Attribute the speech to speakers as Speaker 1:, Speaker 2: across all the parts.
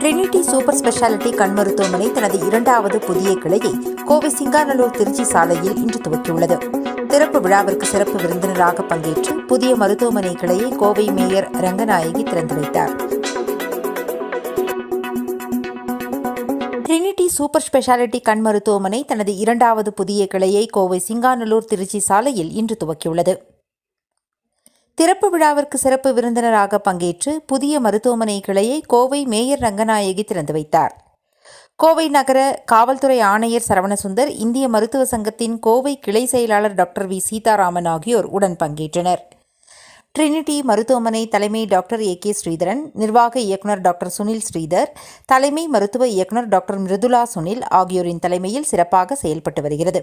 Speaker 1: Trinity super speciality கண் மருத்துவமனை தனது இரண்டாவது புதிய கிளையை கோவை சிங்காநல்லூர் திருச்சி சாலையில் இன்று துவக்கியுள்ளது. திறப்பு விழாவிற்கு சிறப்பு விருந்தினராக பங்கேற்று புதிய மருத்துவமனை கிளையை கோவை மேயர் ரங்கநாயகி திறந்து வைத்தார். ட்ரினிட்டி சூப்பர் ஸ்பெஷாலிட்டி கண் மருத்துவமனை தனது இரண்டாவது புதிய கிளையை கோவை சிங்காநல்லூர் திருச்சி சாலையில் இன்று துவக்கியுள்ளது. திறப்பு விழாவிற்கு சிறப்பு விருந்தினராக பங்கேற்று புதிய மருத்துவமனை கிளையை கோவை மேயர் ரங்கநாயகி திறந்து வைத்தார். கோவை நகர காவல்துறை ஆணையர் சரவணசுந்தர் இந்திய மருத்துவ சங்கத்தின் கோவை கிளை செயலாளர் டாக்டர் வி. சீதாராமன் ஆகியோர் உடன் பங்கேற்றனர். ட்ரினிட்டி மருத்துவமனை தலைமை டாக்டர் ஏ. கே. ஸ்ரீதரன் நிர்வாக இயக்குனர் டாக்டர் சுனில் ஸ்ரீதர் தலைமை மருத்துவ இயக்குனர் டாக்டர் மிருதுலா சுனில் ஆகியோரின் தலைமையில் சிறப்பாக செயல்பட்டு வருகிறது.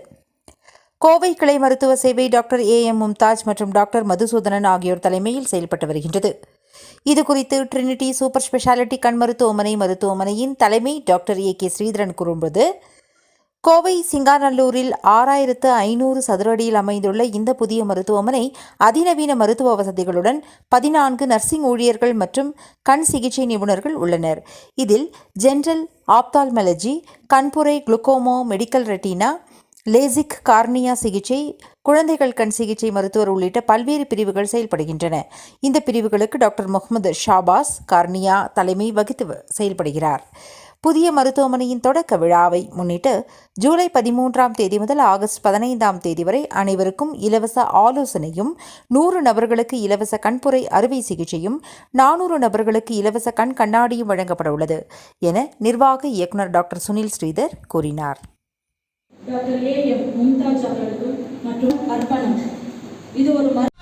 Speaker 1: கோவை கிளை மருத்துவ சேவை டாக்டர் ஏ எம் மும்தாஜ் மற்றும் டாக்டர் மதுசூதனன் ஆகியோர் தலைமையில் செயல்பட்டு வருகின்றது. இதுகுறித்து ட்ரினிட்டி சூப்பர் ஸ்பெஷாலிட்டி கண் மருத்துவமனை மருத்துவமனையின் தலைமை டாக்டர் ஏ கே ஸ்ரீதரன் கூறும்போது கோவை சிங்காநல்லூரில் ஆறாயிரத்து ஐநூறு சதுர அடியில் அமைந்துள்ள இந்த புதிய மருத்துவமனை அதிநவீன மருத்துவ வசதிகளுடன் பதினான்கு நர்சிங் ஊழியர்கள் மற்றும் கண் சிகிச்சை நிபுணர்கள் உள்ளனர். இதில் ஜென்ரல் ஆப்தால்மலஜி கண்புரை glaucoma medical retina LASIK cornea சிகிச்சை குழந்தைகள் கண் சிகிச்சை மருத்துவர் உள்ளிட்ட பல்வேறு பிரிவுகள் செயல்படுகின்றன. இந்த பிரிவுகளுக்கு டாக்டர் முகமது ஷாபாஸ் கார்னியா தலைமை வகித்து செயல்படுகிறார். புதிய மருத்துவமனையின் தொடக்க விழாவை முன்னிட்டு ஜூலை பதிமூன்றாம் தேதி முதல் ஆகஸ்ட் பதினைந்தாம் தேதி வரை அனைவருக்கும் இலவச ஆலோசனையும் நூறு நபர்களுக்கு இலவச கண்புரை அறுவை சிகிச்சையும் நானூறு நபர்களுக்கு இலவச கண் கண்ணாடியும் வழங்கப்பட உள்ளது என நிர்வாக இயக்குனர் டாக்டர் சுனில் ஸ்ரீதர் கூறினார்.
Speaker 2: டாக்டர் ஏ எம் மும்தாஜ் அவர்களுக்கும் மற்றும் அர்ப்பணம். இது ஒரு மரு